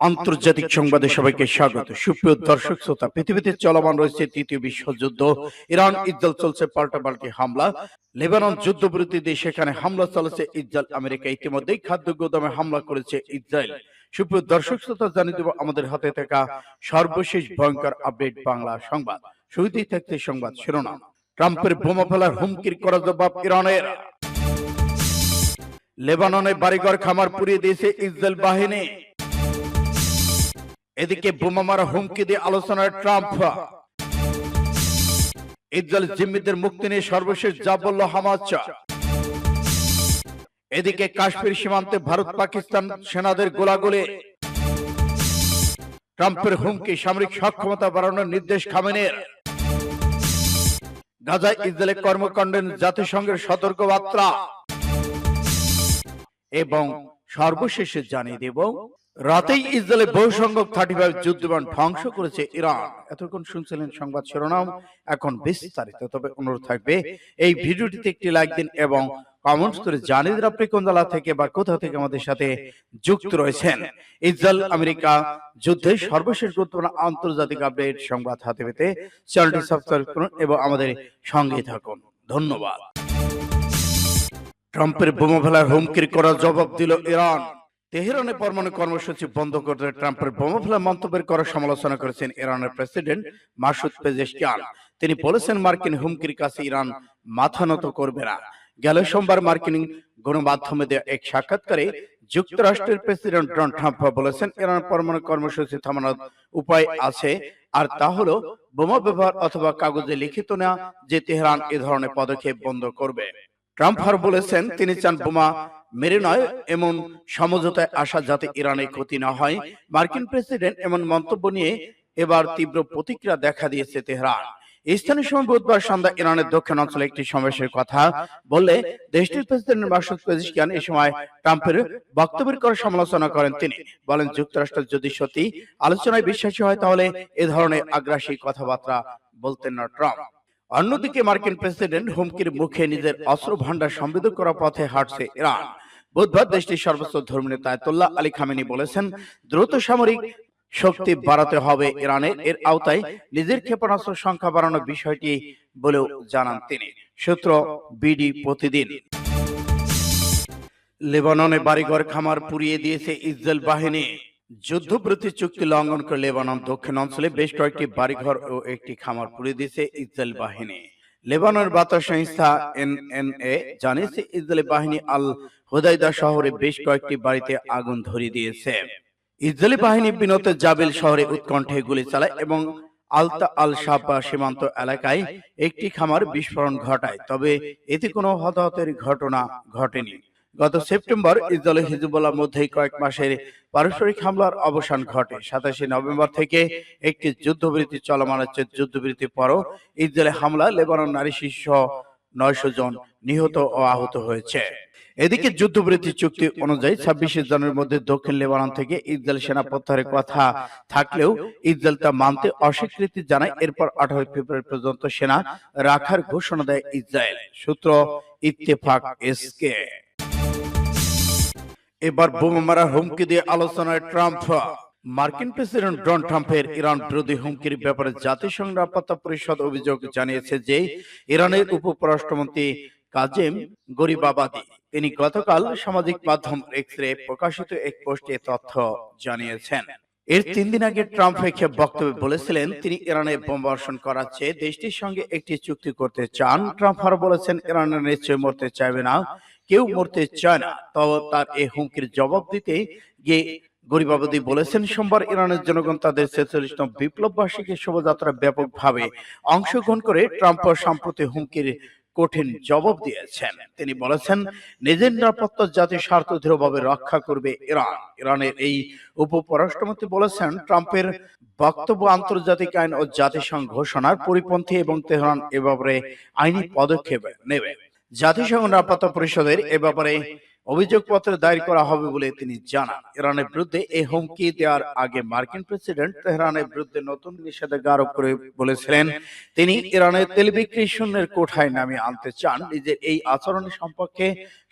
আন্তর্জাতিক সংবাদে সবাইকে স্বাগত। সুপ্রিয় দর্শক শ্রোতা পৃথিবীতে চলমান রয়েছে তৃতীয় বিশ্বযুদ্ধ ইরান ইসরায়েল চলছে পাল্টাপাল্টি হামলা। লেবানন যুদ্ধবিরতি দিয়ে সেখানে হামলা চালাচ্ছে ইসরায়েল। আমেরিকা ইতিমধ্যেই খাদ্য গোদামে হামলা করেছে ইসরায়েল। সুপ্রিয় দর্শক শ্রোতা জানিয়ে দেব আমাদের হাতে থাকা সর্বশেষ ভয়ঙ্কর আপডেট বাংলা সংবাদ। শুরুতেই থাকছে সংবাদ শিরোনাম। ট্রাম্পের বোমা ফেলার হুমকির করা জবাব ইরানের লেবাননে বাড়িঘর খামার পুড়িয়ে দিয়েছে ইসরায়েল বাহিনী এদিকে বোমা মারা হুমকি দিয়ে আলোচনায় ট্রাম্প। ইসরায়েল জিম্মিদের মুক্তি নিয়ে সর্বশেষ যা বলল হামাজ এদিকে কাশ্মীর সীমান্তে ভারত পাকিস্তান সেনাদের গোলাগুলি। ট্রাম্পের হুমকি সামরিক সক্ষমতা বাড়ানোর নির্দেশ খামেনের। গাজায় ইসরায়েলের কর্মকাণ্ডের জাতিসংঘের সতর্ক বার্তা এবং সর্বশেষে জানিয়ে দেব রাতেই ইসরায়েলে বহু সংখ্যক থার্টি ফাইভ যুদ্ধবিমান ধ্বংস করেছে ইরান। এতক্ষণ শুনছিলেন সংবাদ শিরোনাম। এখন বিস্তারিত তবে অনুরোধ থাকবে এই ভিডিওটিতে একটি লাইক দিন এবং কমেন্টস করে জানিয়ে দিন আপনি কোন জেলা থেকে বা কোথা থেকে আমাদের সাথে যুক্ত রয়েছেন। ইসরায়েল আমেরিকা যুদ্ধে সর্বশেষ গুরুত্বপূর্ণ আন্তর্জাতিক আপডেট সংবাদ হাতে পেতে চ্যানেলটি সাবস্ক্রাইব করুন এবং আমাদের সঙ্গে থাকুন। ধন্যবাদ। ট্রাম্পের বোমা ফেলার হুমকির করা জবাব দিল ইরান। তেহরানে পরমাণু কর্মসূচি বন্ধ করতে ট্রাম্পের বোমা ফেলা মন্তব্যের করার সমালোচনা করেছেন ইরানের প্রেসিডেন্ট মাসুদ পেজেশকিয়ান। তিনি বলেছেন মার্কিন হুমকির কাছে ইরান মাথা নত করবে না। গেল সোমবার মার্কিন গণমাধ্যমে দেওয়া এক সাক্ষাৎকারে যুক্তরাষ্ট্রের প্রেসিডেন্ট ডোনাল্ড ট্রাম্প বলেছেন ইরান পরমাণু কর্মসূচি থামানোর উপায় আছে আর তা হলো বোমা ব্যবহার অথবা কাগজে লিখিত না যে তেহরান এ ধরনের পদক্ষেপ বন্ধ করবে। ট্রাম্প আর বলেছেন তিনি চান বোমা মেরে নয় এমন সমঝোতায় আসা যাতে ইরানের ক্ষতি না হয়। মার্কিন প্রেসিডেন্ট এমন মন্তব্য নিয়ে এবার তীব্র প্রতিক্রিয়া দেখা দিয়েছে তেহরান। স্থানীয় সময় বুধবার সন্ধ্যা ইরানের দক্ষিণ অঞ্চলে একটি সমাবেশের কথা বললে দেশটির প্রেসিডেন্ট মাসুদ পেজিশকিয়ান এই সময় ট্রাম্পের বক্তব্যের করে সমালোচনা করেন তিনি। বলেন যুক্তরাষ্ট্র যদি সত্যি আলোচনায় বিশ্বাসী হয় তাহলে এ ধরনের আগ্রাসী কথাবার্তা বলতেন না ট্রাম্প অন্যদিকে মার্কিন প্রেসিডেন্ট হুমকির মুখে নিজের অস্ত্র ভান্ডার সমৃদ্ধ করার পথে হাঁটছে ইরান। বুধবার দেশটির সর্বোচ্চ ধর্মীয় আয়তুল্লাহ আলী খামেনি বলেছেন, দ্রুত সামরিক শক্তি বাড়াতে হবে ইরানের। এর আওতায় নিজের ক্ষেপণাস্ত্র সংখ্যা বাড়ানোর বিষয়টি বলেও জানান তিনি। সূত্র বিডি প্রতিদিন। লেবাননে বাড়িঘর খামার পুড়িয়ে দিয়েছে ইসরায়েল বাহিনী। যুদ্ধবৃত্তি চুক্তি লঙ্ঘন করে লেবানন দক্ষিণ অঞ্চলে বেশ কয়েকটি বাড়িঘর ও একটি খামার পুড়িয়ে দিয়েছে ইসরায়েল বাহিনী। লেবাননের বার্তা সংস্থা এনএনএ জানিয়েছে, ইসরায়েলি বাহিনী আল হুদাইদা শহরে বেশ কয়েকটি বাড়িতে আগুন ধরিয়ে দিয়েছে। ইসরায়েলি বাহিনী বিনত জাবিল শহরে উৎকণ্ঠে গুলি চালায় এবং আলতা আল সাবা সীমান্ত এলাকায় একটি খামার বিস্ফোরণ ঘটায়, তবে এতে কোনো হতাহতের ঘটনা ঘটেনি। গত সেপ্টেম্বর ইসরায়েল হিজবুল্লাহ মধ্যেই কয়েক মাসের পারস্পরিক হামলার অবসান ঘটে। সাতাশে নভেম্বর থেকে একটি যুদ্ধবিরতি চলমান আছে যুদ্ধবিরতির পরও ইসরায়েলে হামলা লেবানন নারী শিশু নয়শো জন নিহত ও আহত হয়েছে। এদিকে যুদ্ধবিরতি চুক্তি অনুযায়ী ছাব্বিশে জনের মধ্যে দক্ষিণ লেবানন থেকে ইসরায়েল সেনা প্রত্যাহারের কথা থাকলেও ইসরায়েল তা মানতে অস্বীকৃতি জানায়। এরপর আঠারো ফেব্রুয়ারি পর্যন্ত সেনা রাখার ঘোষণা দেয় ইসরায়েল সূত্র ইত্তেফাক এসকে এবার বোমা মারার হুমকি দিয়ে আলোচনায় ট্রাম্প। মার্কিন প্রেসিডেন্ট ডোনাল্ড ট্রাম্পের ইরান বিরোধী হুমকির ব্যাপারে জাতিসংঘ নিরাপত্তা পরিষদ অভিযোগ জানিয়েছে যে ইরানের উপপরাষ্ট্রমন্ত্রী কাজেম গরিবাবাদি, তিনি গতকাল সামাজিক মাধ্যম এক্সরে প্রকাশিত এক পোস্টে তথ্য জানিয়েছেন। এর তিন দিন আগে ট্রাম্প একে বক্তব্যে বলেছিলেন, তিনি ইরানে বোমা বর্ষণ করার চেয়ে দেশটির সঙ্গে একটি চুক্তি করতে চান। ট্রাম্প আরও বলেছেন, ইরানের নিশ্চয় মরতে চাইবে না। কেউ মরতে চায় না। তবে তার এই হুমকির জবাব দিতে গিয়ে গরিবাবদি বলেছেন সোমবার ইরানের জনগণ তাদের ছেচল্লিশতম বিপ্লব বার্ষিকী শোভাযাত্রা ব্যাপকভাবে অংশগ্রহণ করে ট্রাম্প সম্প্রতি হুমকির কঠিন জবাব দিয়েছেন। তিনি বলেছেন নিজের নিরাপত্তা জাতির স্বার্থ দৃঢ়ভাবে রক্ষা করবে ইরান। ইরানের এই উপপরাষ্ট্রমন্ত্রী বলেছেন ট্রাম্পের বক্তব্য আন্তর্জাতিক আইন ও জাতিসংঘ ঘোষণার পরিপন্থী এবং তেহরান এ ব্যাপারে আইনি পদক্ষেপ নেবে। জাতিসংঘ নিরাপত্তা পরিষদের এ ব্যাপারে অভিযোগপত্র দায়ের করা হবে বলে তিনি জানান। ইরানের বিরুদ্ধে এই হুমকি দেওয়ার আগে মার্কিন প্রেসিডেন্ট তেহরানের বিরুদ্ধে নতুন নিষেধাজ্ঞা আরোপ করে বলেছিলেন, তিনি ইরানের তেল বিক্রি শূন্যের কোঠায় নামিয়ে আনতে চান। নিজের এই আচরণ সম্পর্কে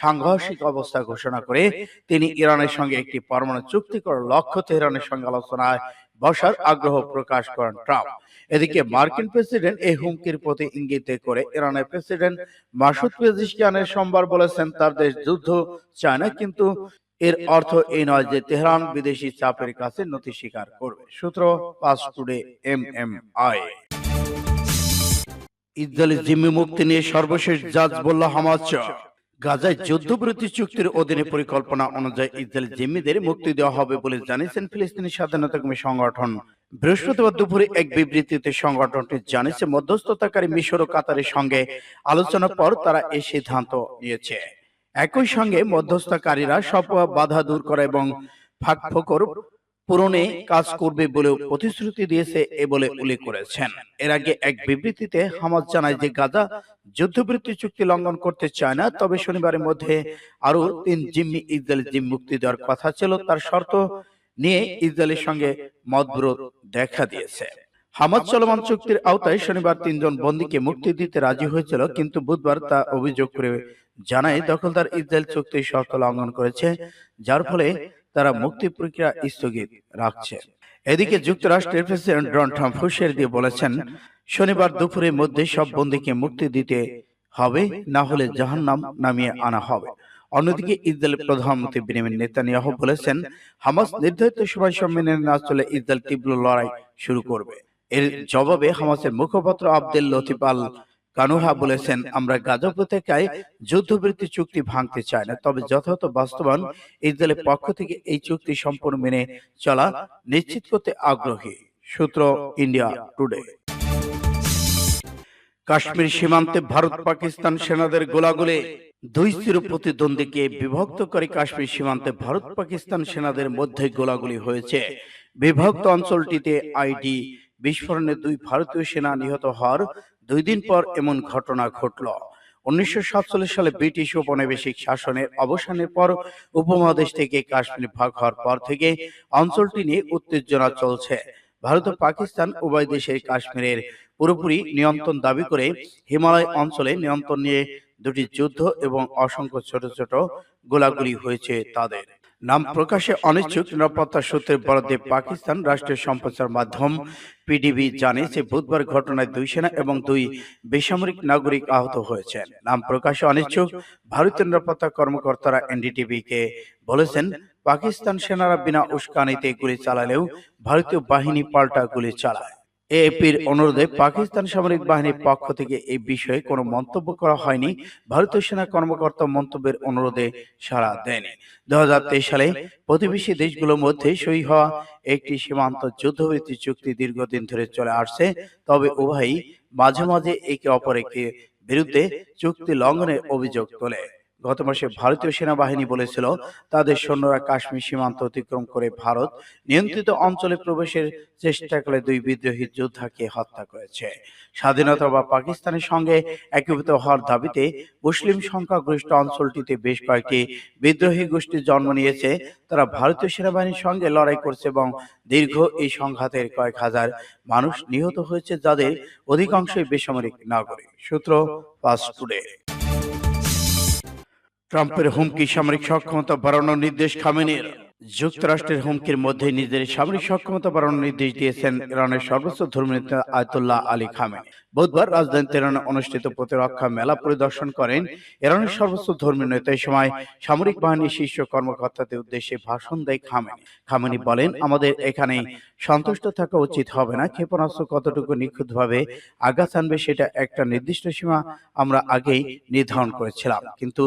সাংঘর্ষিক অবস্থা ঘোষণা করে তিনি ইরানের সঙ্গে একটি পরমাণু চুক্তি করার লক্ষ্য তেহরানের সঙ্গে আলোচনায় বসার আগ্রহ প্রকাশ করেন ট্রাম্প। এদিকে মার্কিন প্রেসিডেন্ট এই হুমকির প্রতি ইঙ্গিত করে ইরানের প্রেসিডেন্ট মাসুদ পেজিশকিয়ানের সোমবার বলেছেন, তার দেশ যুদ্ধ চায় না, কিন্তু এর অর্থ এই নয় যে তেহরান বিদেশি চাপের কাছে নথি স্বীকার করবে। সূত্র Pars Today M M I Israeli জিম্মি মুক্তি নিয়ে সর্বশেষ জাজ বলল হামাজ গাজায় যুদ্ধবিরতি চুক্তির অধীনে পরিকল্পনা অনুযায়ী ইসরায়েল জিম্মিদের মুক্তি দেওয়া হবে বলে জানিয়েছেন ফিলিস্তিনি স্বাধীনতাকামী সংগঠন বৃহস্পতিবার দুপুরে এক বিবৃতিতে সংগঠনটি জানিয়েছে, মধ্যস্থতাকারী মিশর ও কাতারের সঙ্গে আলোচনার পর তারা এই সিদ্ধান্ত নিয়েছে। একই সঙ্গে মধ্যস্থকারীরা সব বাধা দূর করা এবং ফাঁক ফোকর পূরণে কাজ করবে বলেও প্রতিশ্রুতি দিয়েছে এ বলে উল্লেখ করেছেন। এর আগে এক বিবৃতিতে হামাজ জানায় যে গাজা যুদ্ধবৃত্তি চুক্তি লঙ্ঘন করতে চায় না, তবে শনিবারের মধ্যে আরও তিন জিম্মি ইসরায়েল জিম মুক্তি দেওয়ার কথা ছিল। তার শর্ত নিয়ে ইসরায়েলের সঙ্গে মতবিরোধ দেখা দিয়েছে। হামাজ চলমান চুক্তির আওতায় শনিবার তিনজন বন্দীকে মুক্তি দিতে রাজি হয়েছিল কিন্তু বুধবার তা অভিযোগ করে জানায় দখলদার ইসরায়েল চুক্তির শর্ত লঙ্ঘন করেছে যার ফলে তারা মুক্তি প্রক্রিয়া স্থগিত রাখছে। এদিকে যুক্তরাষ্ট্রের প্রেসিডেন্ট ডোনাল্ড ট্রাম্প হুঁশিয়ারি দিয়ে বলেছেন শনিবার দুপুরের মধ্যে সব বন্দীকে মুক্তি দিতে হবে না হলে জাহান্নাম নামিয়ে আনা হবে। অন্যদিকে ইসরায়েলের প্রধানমন্ত্রী বেনিয়ামিন নেতানিয়াহু বলেছেন হামাস নির্ধারিত সময় সম্মেলনে না চলে ইসরায়েল তীব্র লড়াই শুরু করবে। এর জবাবে হামাসের মুখপাত্র আব্দুল লতিফ আল কানুহা বলেছেন আমরা গাজা উপত্যকায় যুদ্ধবৃত্তি চুক্তি ভাঙতে চাই না। তবে যথাযথ বাস্তবায়ন ইসরায়েলের পক্ষ থেকে এই চুক্তি সম্পূর্ণ মেনে চলা নিশ্চিত করতে আগ্রহী। সূত্র ইন্ডিয়া টুডে। কাশ্মীর সীমান্তে ভারত পাকিস্তান সেনাদের গোলাগুলি দুই চির প্রতিদ্বন্দ্বীকে বিভক্ত করে কাশ্মীর সীমান্তে ভারত পাকিস্তান সেনাদের মধ্যে গোলাগুলি হয়েছে। বিভক্ত অঞ্চলটিতে আইডি বিস্ফোরণে দুই ভারতীয় সেনা নিহত হওয়ার দুই দিন পর এমন ঘটনা ঘটল। উনিশশো সালে ব্রিটিশ উপনিবেশিক শাসনের অবসানের পর উপমহাদেশ থেকে কাশ্মীর ভাগ হওয়ার পর থেকে অঞ্চলটি নিয়ে উত্তেজনা চলছে। ভারত ও পাকিস্তান উভয় দেশের কাশ্মীরের পুরোপুরি নিয়ন্ত্রণ দাবি করে হিমালয় অঞ্চলে নিয়ন্ত্রণ নিয়ে দুটি যুদ্ধ এবং অসংখ্য ছোট ছোট গোলাগুলি হয়েছে তাদের। নাম প্রকাশে অনিচ্ছুক নিরাপত্তা সূত্রের বরাদ্দে পাকিস্তান রাষ্ট্রীয় সম্প্রচার মাধ্যম পিডিবি জানিয়েছে বুধবার ঘটনায় দুই সেনা এবং দুই বেসামরিক নাগরিক আহত হয়েছেন। নাম প্রকাশে অনিচ্ছুক ভারতীয় নিরাপত্তা কর্মকর্তারা এনডিটিভি কে বলেছেন, পাকিস্তান সেনারা বিনা উস্কানিতে গুলি চালালেও ভারতীয় বাহিনী পাল্টা গুলি চালায়। এএপির অনুরোধে পাকিস্তান সামরিক বাহিনীর পক্ষ থেকে এই বিষয়ে কোনো মন্তব্য করা হয়নি। ভারতীয় সেনা কর্মকর্তা মন্তব্যের অনুরোধে সাড়া দেয়নি দু সালে প্রতিবেশী দেশগুলোর মধ্যে সই হওয়া একটি সীমান্ত যুদ্ধবৃত্তি চুক্তি দীর্ঘদিন ধরে চলে আসছে। তবে উভয়ই মাঝে মাঝে একে অপরকে বিরুদ্ধে চুক্তি লঙ্ঘনের অভিযোগ তোলে। গত মাসে ভারতীয় সেনাবাহিনী বলেছিল, তাদের সৈন্যরা কাশ্মীর সীমান্ত অতিক্রম করে ভারত নিয়ন্ত্রিত অঞ্চলে প্রবেশের চেষ্টা করে দুই বিদ্রোহী যোদ্ধাকে হত্যা করেছে। স্বাধীনতা বা পাকিস্তানের সঙ্গে একীভূত হওয়ার দাবিতে মুসলিম সংখ্যাগরিষ্ঠ অঞ্চলটিতে বেশ কয়েকটি বিদ্রোহী গোষ্ঠী জন্ম নিয়েছে। তারা ভারতীয় সেনাবাহিনীর সঙ্গে লড়াই করছে এবং দীর্ঘ এই সংঘাতের কয়েক হাজার মানুষ নিহত হয়েছে, যাদের অধিকাংশই বেসামরিক নাগরিক। সূত্র পাস টুডে। ট্রাম্পের হুমকি সামরিক সক্ষমতা বাড়ানোর নির্দেশ খামেনির। যুক্তরাষ্ট্রের হুমকির মধ্যে নিজের সামরিক সক্ষমতা বাড়ানোর নির্দেশ দিয়েছেন ইরানের সর্বোচ্চ ধর্মীয় নেতা আয়তুল্লাহ আলী খামেনি। বুধবার রাজধানী তেহরানে অনুষ্ঠিত প্রতিরক্ষা মেলা পরিদর্শন করেন ইরানের সর্বোচ্চ ধর্মীয় নেতা। সময় সামরিক বাহিনীর শীর্ষ কর্মকর্তাদের উদ্দেশ্যে ভাষণ দেয় খামেনি। খামেনি বলেন, আমাদের এখানে সন্তুষ্ট থাকা উচিত হবে না। ক্ষেপণাস্ত্র কতটুকু নিখুঁতভাবে আঘাত আনবে সেটা একটা নির্দিষ্ট সীমা আমরা আগেই নির্ধারণ করেছিলাম। কিন্তু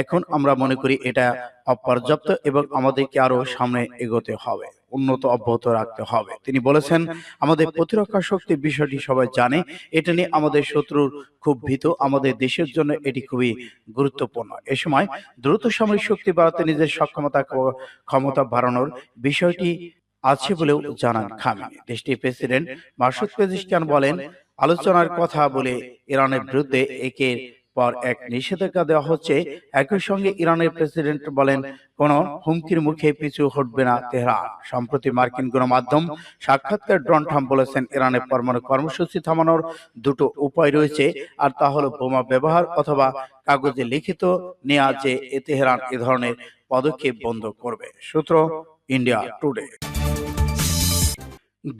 এখন আমরা মনে করি এটা অপর্যাপ্ত এবং আমাদেরকে আরও সামনে এগোতে হবে, উন্নত অব্যাহত রাখতে হবে। তিনি বলেছেন, আমাদের প্রতিরক্ষা শক্তি বিষয়টি সবাই জানে, এটা নিয়ে আমাদের শত্রুর খুব ভীত, আমাদের দেশের জন্য এটি খুবই গুরুত্বপূর্ণ। এ সময় দ্রুত সামরিক শক্তি বাড়াতে নিজের সক্ষমতা ক্ষমতা বাড়ানোর বিষয়টি আছে বলেও জানান খামেনি। দেশটির প্রেসিডেন্ট মাসুদ পেজিশকান বলেন, আলোচনার কথা বলে ইরানের বিরুদ্ধে একের পর এক নিষেধাজ্ঞা দেওয়া হচ্ছে একই সঙ্গে ইরানের প্রেসিডেন্ট বলেন কোন হুমকির মুখে পিছু হটবে না তেহরান। সম্প্রতি মার্কিন গণমাধ্যম সাক্ষাৎকার ডন ট্রাম্প বলেছেন ইরানের পরমাণু কর্মসূচি থামানোর দুটো উপায় রয়েছে আর তা হলো বোমা ব্যবহার অথবা কাগজে লিখিত নেওয়া যে এ তেহরান এ ধরনের পদক্ষেপ বন্ধ করবে। সূত্র ইন্ডিয়া টুডে।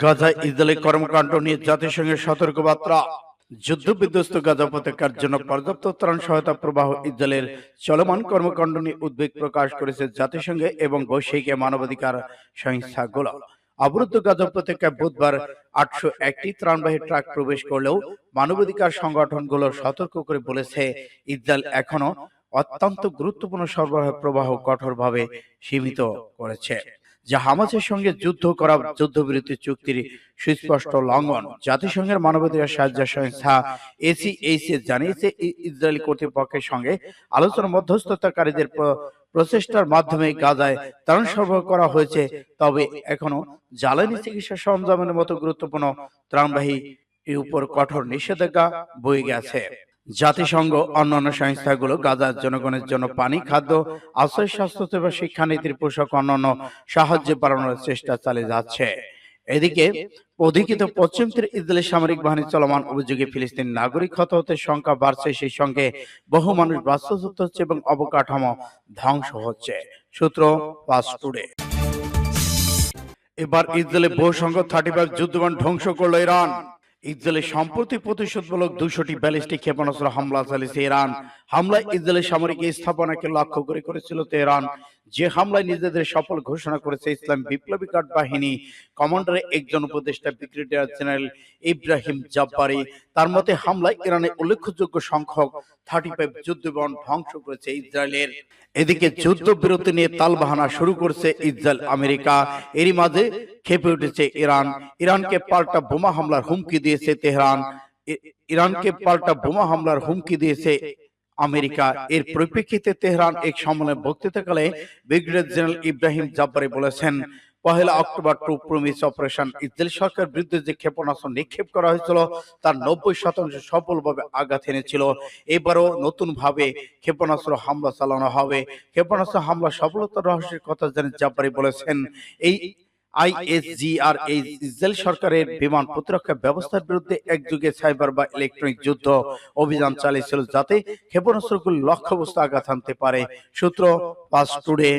গাজা ইসরায়েলের কর্মকাণ্ড নিয়ে জাতিসংঘের সতর্কবার্তা যুদ্ধ বিধ্বস্ত গাজা উপত্যকার জন্য পর্যাপ্ত ত্রাণ সহায়তা প্রবাহ ইসরায়েলের চলমান কর্মকাণ্ড নিয়ে উদ্বেগ প্রকাশ করেছে জাতিসংঘে এবং বৈশ্বিক মানবাধিকার সংস্থাগুলো। অবরুদ্ধ গাজা উপত্যকায় বুধবার আটশো একটি ত্রাণবাহী ট্রাক প্রবেশ করলেও মানবাধিকার সংগঠনগুলো সতর্ক করে বলেছে, ইসরায়েল এখনও অত্যন্ত গুরুত্বপূর্ণ সরবরাহ প্রবাহ কঠোরভাবে সীমিত করেছে। যা হামাসের সঙ্গে যুদ্ধ করা, যুদ্ধবিরতি চুক্তির সুস্পষ্ট লঙ্ঘন। জাতিসংঘের মানবাধিকার সাহায্য সংস্থা এসিএইচএ জানিয়েছে ইসরায়েলি কর্তৃপক্ষের সঙ্গে আলোচনা মধ্যস্থতাকারীদের প্রচেষ্টার মাধ্যমে গাজায় ত্রাণ সরবরাহ করা হয়েছে। তবে এখনও জ্বালানি চিকিৎসা সরঞ্জামের মতো গুরুত্বপূর্ণ ত্রাণবাহী উপর কঠোর নিষেধাজ্ঞা বয়ে গেছে। জাতিসংঘ, অন্যান্য সংস্থাগুলো গাজার জনগণের জন্য পানি, খাদ্য, আশ্রয়, স্বাস্থ্য স্বাস্থ্যসেবা শিক্ষানীতির পোশাক, অন্যান্য সাহায্য বাড়ানোর চেষ্টা চালিয়ে যাচ্ছে। এদিকে অধিকৃত পশ্চিম তীরে ইসরায়েলের সামরিক বাহিনী চলমান অভিযোগে ফিলিস্তিন নাগরিক হতাহতের সংখ্যা বাড়ছে, সেই সঙ্গে বহু মানুষ বাস্তুচ্যুত হচ্ছে এবং অবকাঠামো ধ্বংস হচ্ছে। সূত্র পাস টুডে। এবার ইসরায়েলের বহু সংখ্যক থার্টি ফাইভ যুদ্ধবান ধ্বংস করল ইরান। ইসরায়েলের সম্প্রতি প্রতিশোধমূলক দুশোটি ব্যালিস্টিক ক্ষেপণাস্ত্র হামলা চালিয়েছে ইরান। হামলায় ইসরায়েলের সামরিক স্থাপনাকে লক্ষ্য করে করেছিল তেহরান। যে হামলায় নিজেদের সফল ঘোষণা করেছে ইসলাম বিপ্লবী গার্ড বাহিনী, কমান্ডারের একজন উপদেষ্টা, ব্রিগেডিয়ার জেনারেল ইব্রাহিম জাব্বারি। তার মতে, হামলায় ইরানের উল্লেখযোগ্য সংখ্যক থার্টি ফাইভ যুদ্ধবিমান ধ্বংস করেছে ইসরায়েলের। এদিকে যুদ্ধ যুদ্ধবিরতি নিয়ে তালবাহানা শুরু করছে ইসরায়েল, আমেরিকা। এরই মাঝে খেপে উঠেছে ইরান। ইরানকে পাল্টা বোমা হামলার হুমকি দিয়েছে তেহরান। ইরানকে পাল্টা বোমা হামলার হুমকি দিয়েছে আমেরিকা এর পরিপ্রেক্ষিতে তেহরান এক সম্মেলনে বক্তৃতাকালে ব্রিগেডিয়ার জেনারেল ইব্রাহিম জাব্বারি বলেছেন পহেলা October true promise operation Israel সরকার বিরুদ্ধে যে ক্ষেপণাস্ত্র নিক্ষেপ করা হয়েছিল তার নব্বই শতাংশ সফলভাবে আঘাত এনেছিল। এবারও নতুন ভাবে ক্ষেপণাস্ত্র হামলা চালানো হবে। ক্ষেপণাস্ত্র হামলা সফলতার রহস্যের কথা জানিয়ে জাব্বারি বলেছেন। এই আইএসজিআর এই ইসরায়েল সরকারের বিমান প্রতিরক্ষা ব্যবস্থার বিরুদ্ধে একযুগে সাইবার বা ইলেকট্রনিক যুদ্ধ অভিযান চালিয়েছিল যাতে ক্ষেপণাস্ত্রগুলো লক্ষ্যবস্তু আঘাত আনতে পারে। সূত্র পাস টুডে